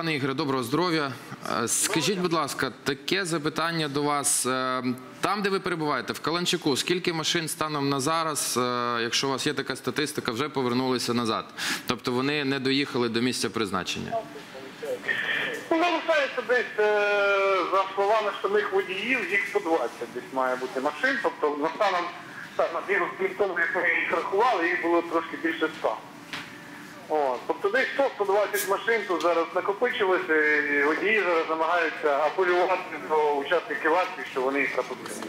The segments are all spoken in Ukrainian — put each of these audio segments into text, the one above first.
Пане Ігоре, доброго здоров'я. Е, Скажіть, будь ласка, таке запитання до вас. Е, Там, де ви перебуваєте, в Каланчику, скільки машин станом на зараз, е, якщо у вас є така статистика, вже повернулися назад? Тобто вони не доїхали до місця призначення? Ну, залишається десь, е, за словами самих водіїв, їх 120 десь має бути машин. Тобто на станом на бігу як ми їх рахували, їх було трошки більше 100. О, тобто десь 100-120 машин тут зараз накопичилося, і водії зараз намагаються апелювати до учасників акції, що вони їх пропустили.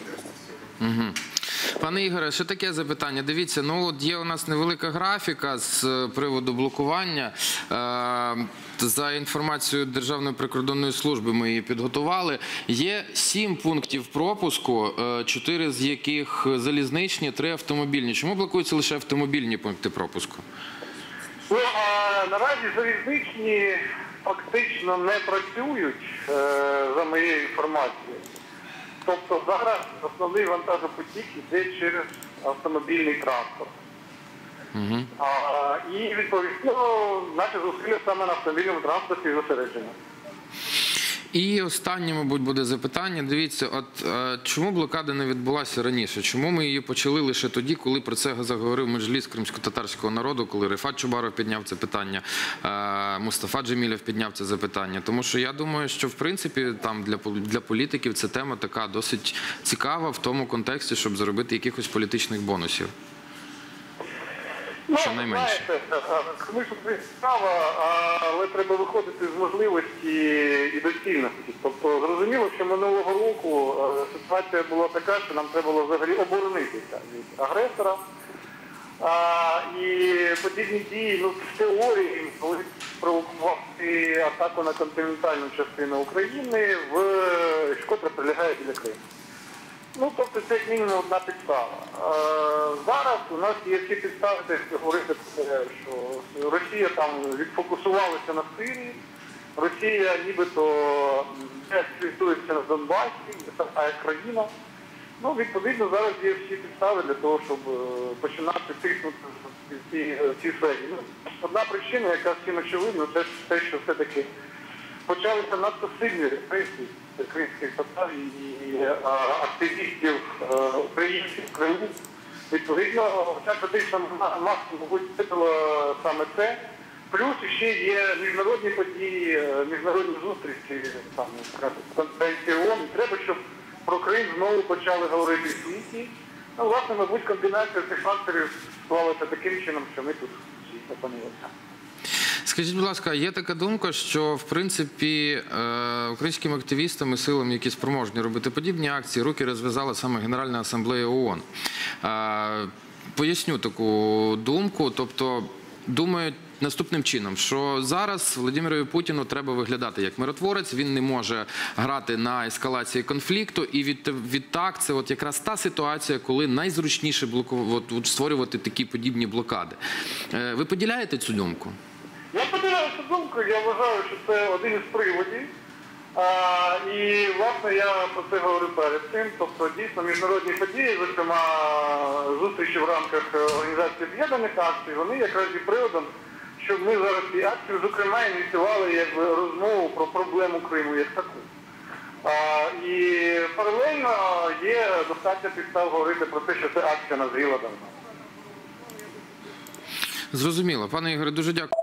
Пане Ігоре, ще таке запитання. Дивіться, ну от є у нас невелика графіка з е, приводу блокування. Е, За інформацією Державної прикордонної служби ми її підготували. Є сім пунктів пропуску, е, чотири з яких залізничні, три автомобільні. Чому блокуються лише автомобільні пункти пропуску? Ну, а наразі залізничні фактично не працюють, е, за моєю інформацією. Тобто зараз основний вантажопотік йде через автомобільний транспорт. А, і відповідно наші зусилля саме на автомобільному транспорті зосереджені. І останнє, мабуть, буде запитання. Дивіться, от е, чому блокада не відбулася раніше? Чому ми її почали лише тоді, коли про це заговорив меджліс кримсько-татарського народу, коли Рифат Чубаров підняв це питання, е, Мустафа Джемілєв підняв це запитання? Тому що я думаю, що в принципі там для для політиків ця тема така досить цікава в тому контексті, щоб заробити якихось політичних бонусів. Щонайменше. ми ж справа, але треба виходити з можливості і доцільності. Тобто зрозуміло, що минулого року е, ситуація була така, що нам треба було взагалі оборонитися від агресора. А, і подібні дії ну, в теорії могли спровокувати атаку на континентальну частину України, в котра прилягає біля Криму. Ну, тобто це як мінімум одна підстава. Е, зараз у нас є всі підстави десь говорити що Росія там відфокусувалася на Сирії, Росія нібито не акцентується на Донбасі, така країна. Ну, відповідно, зараз є всі підстави для того, щоб е, починати тиснути в ці, в ці сфері. Ну, одна причина, яка всім очевидна, це те, що все-таки почалися надто сильні репресії кримських татар і е, активістів е, українців Криму. Відповідно, ця критична маса, мабуть, випила саме це. Плюс ще є міжнародні події, е, міжнародні зустрічі, там, конференції ООН. Треба, щоб про Крим знову почали говорити в світі. Ну, власне, мабуть, комбінація цих факторів склалася таким чином, що ми тут всі опинилися. Скажіть, будь ласка, є така думка, що в принципі е, українським активістам і силам, які спроможні робити подібні акції, руки розв'язала саме Генеральна асамблея ООН. Е, Поясню таку думку, тобто думають. Наступним чином, що зараз Володимирові Путіну треба виглядати як миротворець, він не може грати на ескалації конфлікту, і від, відтак це от якраз та ситуація, коли найзручніше блоку, створювати такі подібні блокади. Е, Ви поділяєте цю думку? Цю думку, я вважаю, що це один із приводів. А, і, власне, я про це говорю перед цим. Тобто, дійсно, міжнародні події, зокрема, зустрічі в рамках е, Організації Об'єднаних Акцій, вони якраз є приводом, щоб ми зараз ці акції, зокрема, ініціювали якби, розмову про проблему Криму як таку. А, і паралельно є достатньо підстав говорити про те, що ця акція назріла давно. Зрозуміло, пане Ігоре, дуже дякую.